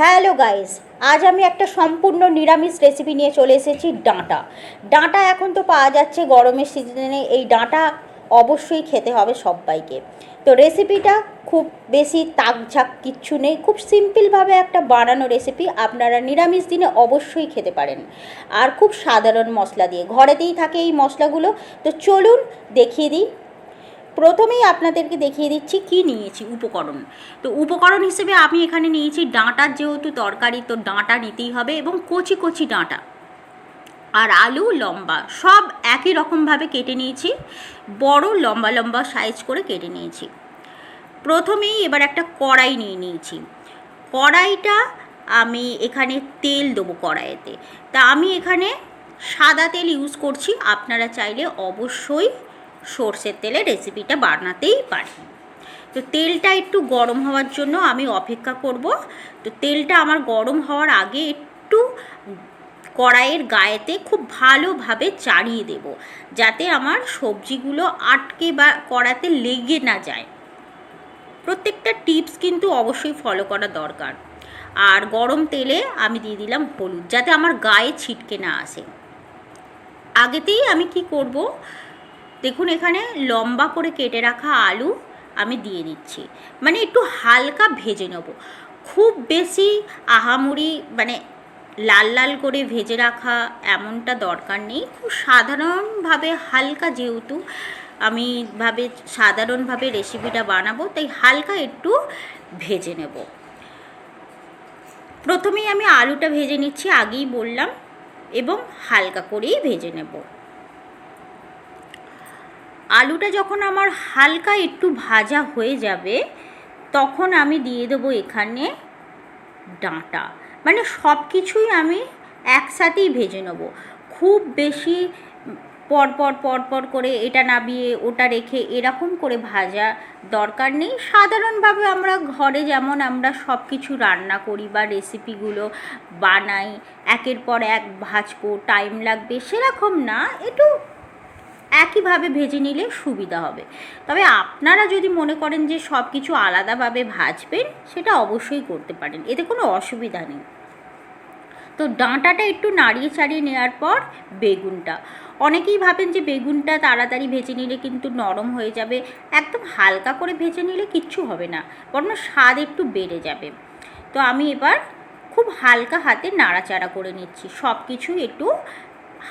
Hello guys, আজ আমি একটা সম্পূর্ণ নিরামিষ রেসিপি নিয়ে চলে এসেছি ডাঁটা। ডাঁটা এখন তো পাওয়া যাচ্ছে গরমের সিজনে এই ডাঁটা অবশ্যই খেতে হবে সবাইকে। তো রেসিপিটা খুব বেশি তাকঝাক কিচ্ছু নেই, খুব সিম্পলভাবে একটা বানানো রেসিপি আপনারা নিরামিষ দিনে অবশ্যই খেতে পারেন। আর খুব সাধারণ মশলা দিয়ে, ঘরেতেই থাকে এই মশলাগুলো। তো চলুন দেখিয়ে দিই প্রথমেই আপনাদেরকে দেখিয়ে দিচ্ছি কি নিয়েছি উপকরণ। তো উপকরণ হিসেবে আমি এখানে নিয়েছি ডাঁটার যেহেতু তরকারি, তো ডাঁটা নিতেই হবে এবং কচি কচি ডাঁটা। আর আলু, লম্বা সব একই রকমভাবে কেটে নিয়েছি। বড়, লম্বা লম্বা সাইজ করে কেটে নিয়েছি। প্রথমেই এবার একটা কড়াই নিয়ে নিয়েছি। কড়াইটা আমি এখানে তেল দেবো কড়াইতে। তা আমি এখানে সাদা তেল ইউজ করছি। আপনারা চাইলে অবশ্যই সর্ষের তেলে রেসিপিটা বানাতেই পারি। তো তেলটা একটু গরম হওয়ার জন্য আমি অপেক্ষা করব। তো তেলটা আমার গরম হওয়ার আগে একটু কড়াইয়ের গায়েতে খুব ভালোভাবে চাড়িয়ে দেব। যাতে আমার সবজিগুলো আটকে বা কড়াতে লেগে না যায়। প্রত্যেকটা টিপস কিন্তু অবশ্যই ফলো করা দরকার। আর গরম তেলে আমি দিয়ে দিলাম হলুদ, যাতে আমার গায়ে ছিটকে না আসে। আগেতেই আমি কি করব? দেখুন, এখানে লম্বা করে কেটে রাখা আলু আমি দিয়ে দিচ্ছি। মানে একটু হালকা ভেজে নেব। খুব বেশি আহামুড়ি মানে লাল লাল করে ভেজে রাখা এমনটা দরকার নেই। খুব সাধারণভাবে হালকা যেহেতু আমি ভাবে, সাধারণভাবে রেসিপিটা বানাবো, তাই হালকা একটু ভেজে নেব। প্রথমেই আমি আলুটা ভেজে নিচ্ছি, আগেই বললাম, এবং হালকা করেই ভেজে নেব। আলুটা যখন আমার হালকা একটু ভাজা হয়ে যাবে, তখন আমি দিয়ে দেবো এখানে ডাঁটা। মানে সব কিছুই আমি একসাথেই ভেজে নেব। খুব বেশি পরপর পরপর করে এটা নাবিয়ে, ওটা রেখে এরকম করে ভাজা দরকার নেই। সাধারণভাবে আমরা ঘরে যেমন আমরা সব কিছু রান্না করি বা রেসিপিগুলো বানাই, একের পর এক ভাজবো, টাইম লাগবে, সেরকম না। একটু একইভাবে ভেজে নিলে সুবিধা হবে। তবে আপনারা যদি মনে করেন যে সব কিছু আলাদাভাবে ভাজবেন, সেটা অবশ্যই করতে পারেন। এতে কোনো অসুবিধা নেই। তো ডাঁটাটা একটু নাড়িয়ে চাড়িয়ে নেওয়ার পর বেগুনটা। অনেকেই ভাবেন যে বেগুনটা তাড়াতাড়ি ভেজে নিলে কিন্তু নরম হয়ে যাবে। একদম হালকা করে ভেজে নিলে কিচ্ছু হবে না, বরং স্বাদ একটু বেড়ে যাবে। তো আমি এবার খুব হালকা হাতে নাড়াচাড়া করে নিচ্ছি। সব কিছুই একটু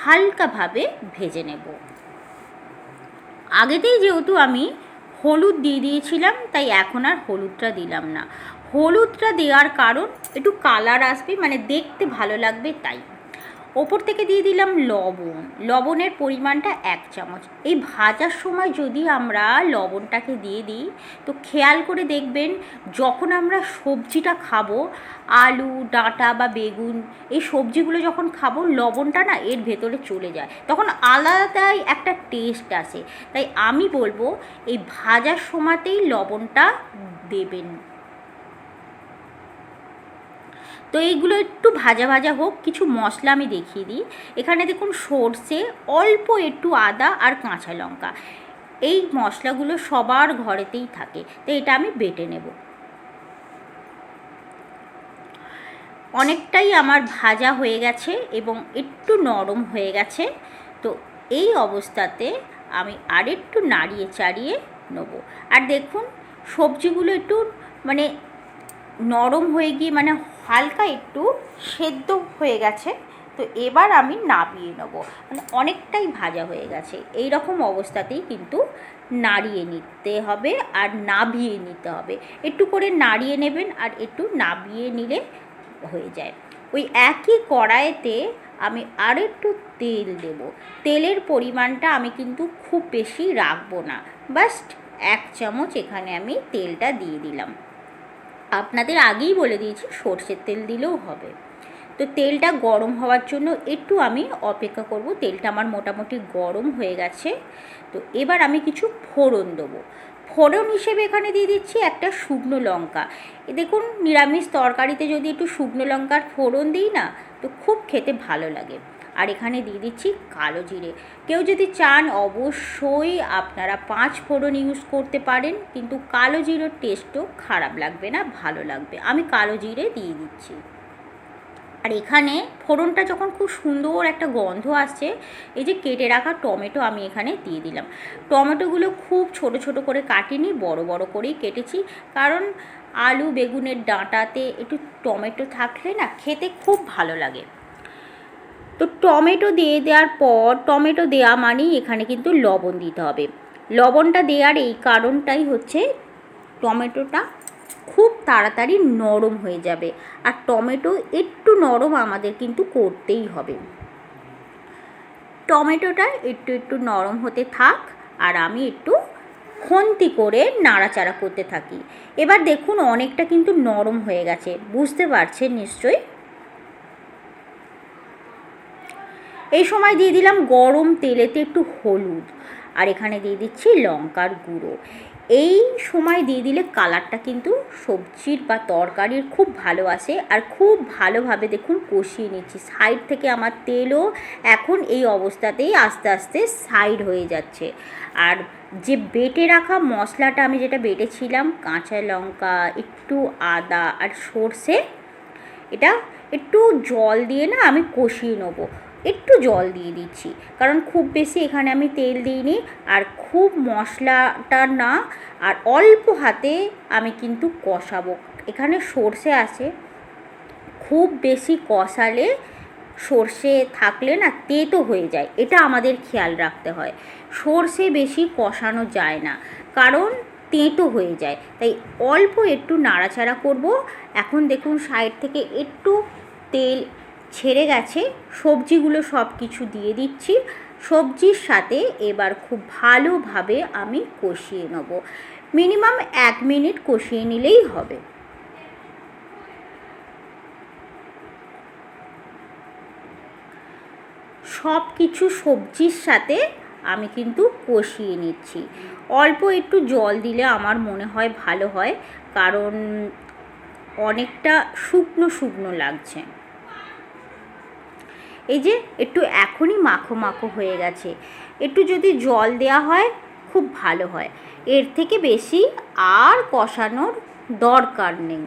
হালকাভাবে ভেজে নেব। আগেতেই যেহেতু আমি হলুদ দিয়ে দিয়েছিলাম, তাই এখন আর হলুদটা দিলাম না। হলুদটা দেওয়ার কারণ একটু কালার আসবে মানে দেখতে ভালো লাগবে, তাই। ওপর থেকে দিয়ে দিলাম লবণ। লবণের পরিমাণটা এক চামচ। এই ভাজার সময় যদি আমরা লবণটাকে দিয়ে দিই, তো খেয়াল করে দেখবেন যখন আমরা সবজিটা খাব, আলু, ডাঁটা বা বেগুন, এই সবজিগুলো যখন খাব, লবণটা না এর ভেতরে চলে যায়। তখন আলাদাই একটা টেস্ট আসে। তাই আমি বলব, এই ভাজার সময়তেই লবণটা দেবেন। তো এইগুলো একটু ভাজা ভাজা হোক, কিছু মশলা আমি দেখিয়ে দিই। এখানে দেখুন সর্ষে, অল্প একটু আদা আর কাঁচা লঙ্কা। এই মশলাগুলো সবার ঘরেতেই থাকে, তো এটা আমি বেটে নেব। অনেকটাই আমার ভাজা হয়ে গেছে এবং একটু নরম হয়ে গেছে, তো এই অবস্থাতে আমি আরেকটু নাড়িয়ে চাড়িয়ে নেব। আর দেখুন, সবজিগুলো একটু মানে নরম হয়ে গিয়ে মানে হালকা একটু সেদ্ধ হয়ে গেছে, তো এবার আমি নাবিয়ে নেব। মানে অনেকটাই ভাজা হয়ে গেছে। এই রকম অবস্থাতেই কিন্তু নাড়িয়ে নিতে হবে আর নাবিয়ে নিতে হবে। একটু করে নাড়িয়ে নেবেন আর একটু নাবিয়ে নিলে হয়ে যায়। ওই একই কড়াইতে আমি আর একটু তেল দেব। তেলের পরিমাণটা আমি কিন্তু খুব বেশি রাখব না। বাস্ট, এক চামচ এখানে আমি তেলটা দিয়ে দিলাম। আপনাদের আগেই বলে দিয়েছি, সর্ষের তেল দিলেও হবে। তো তেলটা গরম হওয়ার জন্য একটু আমি অপেক্ষা করব। তেলটা আমার মোটামুটি গরম হয়ে গেছে। তো এবার আমি কিছু ফোড়ন দেবো। ফোড়ন হিসেবে এখানে দিয়ে দিচ্ছি একটা শুকনো লঙ্কা। এ দেখুন, নিরামিষ তরকারিতে যদি একটু শুকনো লঙ্কার ফোড়ন দিই না, তো খুব খেতে ভালো লাগে। আর এখানে দিয়ে দিচ্ছি কালো জিরে। কেউ যদি চান অবশ্যই আপনারা পাঁচ ফোড়ন ইউজ করতে পারেন, কিন্তু কালো জিরের টেস্টও খারাপ লাগবে না, ভালো লাগবে। আমি কালো জিরে দিয়ে দিচ্ছি। আর এখানে ফোড়নটা যখন খুব সুন্দর একটা গন্ধ আসছে, এই যে কেটে রাখা টমেটো আমি এখানে দিয়ে দিলাম। টমেটোগুলো খুব ছোট ছোট করে কাটিনি, বড় বড় করেই কেটেছি। কারণ আলু, বেগুনের ডাঁটাতে একটু টমেটো থাকলে না খেতে খুব ভালো লাগে। তো টমেটো দিয়ে দেওয়ার পর, টমেটো দেওয়া মানেই এখানে কিন্তু লবণ দিতে হবে। লবণটা দেওয়ার এই কারণটাই হচ্ছে টমেটোটা খুব তাড়াতাড়ি নরম হয়ে যাবে। আর টমেটো একটু নরম আমাদের কিন্তু করতেই হবে। টমেটোটা একটু একটু নরম হতে থাক আর আমি একটু খন্তি করে নাড়াচাড়া করতে থাকি। এবার দেখুন অনেকটা কিন্তু নরম হয়ে গেছে। বুঝতে পারছেন নিশ্চয়ই? এই সময় দিয়ে দিলাম গরম তেলেতে একটু হলুদ। আর এখানে দিয়ে দিচ্ছি লঙ্কার গুঁড়ো। এই সময় দিয়ে দিলে কালারটা কিন্তু সবজির বা তরকারির খুব ভালো আসে। আর খুব ভালোভাবে দেখুন কষিয়ে নিচ্ছি। সাইড থেকে আমার তেলও এখন এই অবস্থাতেই আস্তে আস্তে সাইড হয়ে যাচ্ছে। আর যে বেটে রাখা মশলাটা আমি যেটা বেটেছিলাম, কাঁচা লঙ্কা, একটু আদা আর সর্ষে, এটা একটু জল দিয়ে না আমি কষিয়ে নেব। একটু জল দিয়ে দিচ্ছি। কারণ খুব বেশি এখানে আমি তেল দিইনি। আর খুব মশলাটা না, আর অল্প হাতে আমি কিন্তু কষাবো। এখানে সর্ষে আছে। খুব বেশি কষালে সর্ষে থাকলে না তেতো হয়ে যায়। এটা আমাদের খেয়াল রাখতে হয়। সর্ষে বেশি কষানো যায় না, কারণ তেঁতো হয়ে যায়। তাই অল্প একটু নাড়াচাড়া করব। এখন দেখুন সাইড থেকে একটু তেল ছেড়ে গেছে। সবজিগুলো সব কিছু দিয়ে দিচ্ছি। সবজির সাথে এবার খুব ভালোভাবে আমি কষিয়ে নেব। মিনিমাম এক মিনিট কষিয়ে নিলেই হবে। সব কিছু সবজির সাথে আমি কিন্তু কষিয়ে নিচ্ছি। অল্প একটু জল দিলে আমার মনে হয় ভালো হয়, কারণ অনেকটা শুকনো শুকনো লাগছে। এই যে একটু এখনই মাখো মাখো হয়ে গেছে। একটু যদি জল দেওয়া হয়, খুব ভালো হয়। এর থেকে বেশি আর কষানোর দরকার নেই।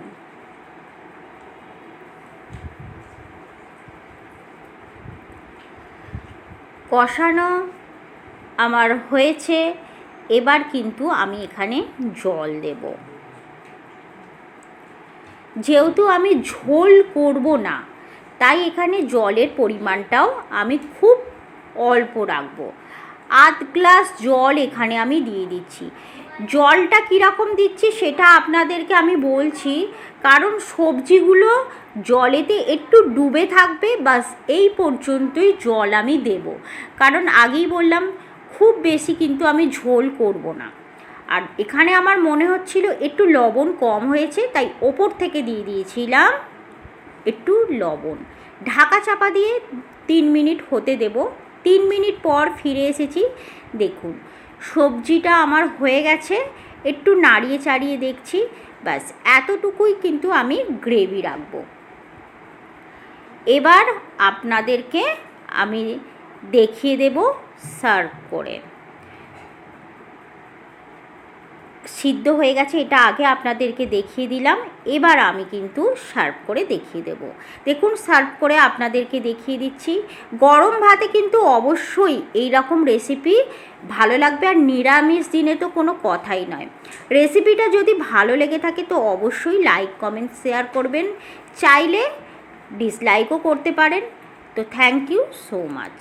কষানো আমার হয়েছে, এবার কিন্তু আমি এখানে জল দেব। যেহেতু আমি ঝোল করব না তাই এখানে জলের পরিমাণটাও আমি খুব অল্প রাখব। আধ গ্লাস জল এখানে আমি দিয়ে দিচ্ছি। জলটা কীরকম দিচ্ছি সেটা আপনাদেরকে আমি বলছি, কারণ সবজিগুলো জলেতে একটু ডুবে থাকবে, বাস এই পর্যন্তই জল আমি দেব। কারণ আগেই বললাম, খুব বেশি কিন্তু আমি ঝোল করব না। আর এখানে আমার মনে হচ্ছিল একটু লবণ কম হয়েছে, তাই ওপর থেকে দিয়ে দিয়েছিলাম। একটু লবণ। ঢাকা চাপা দিয়ে তিন মিনিট হতে দেব। তিন মিনিট পর ফিরে এসেছি, দেখুন। সবজিটা আমার হয়ে গেছে, একটু নাড়িয়ে চাড়িয়ে দেখছি। ব্যাস, এতটুকুই কিন্তু আমি গ্রেভি রাখব। এবার আপনাদেরকে আমি দেখিয়ে দেব সার্ভ করে। সিদ্ধ হয়ে গেছে, এটা আগে আপনাদেরকে দেখিয়ে দিলাম। এবার আমি কিন্তু সার্ভ করে দেখিয়ে দেব। দেখুন, সার্ভ করে আপনাদেরকে দেখিয়ে দিচ্ছি। গরম ভাতে কিন্তু অবশ্যই এই রকম রেসিপি ভালো লাগবে আর নিরামিষ দিনে তো কোনো কথাই নয়। রেসিপিটা যদি ভালো লেগে থাকে তো অবশ্যই লাইক কমেন্ট শেয়ার করবেন। চাইলে ডিসলাইকও করতে পারেন। তো থ্যাংক ইউ সো মাচ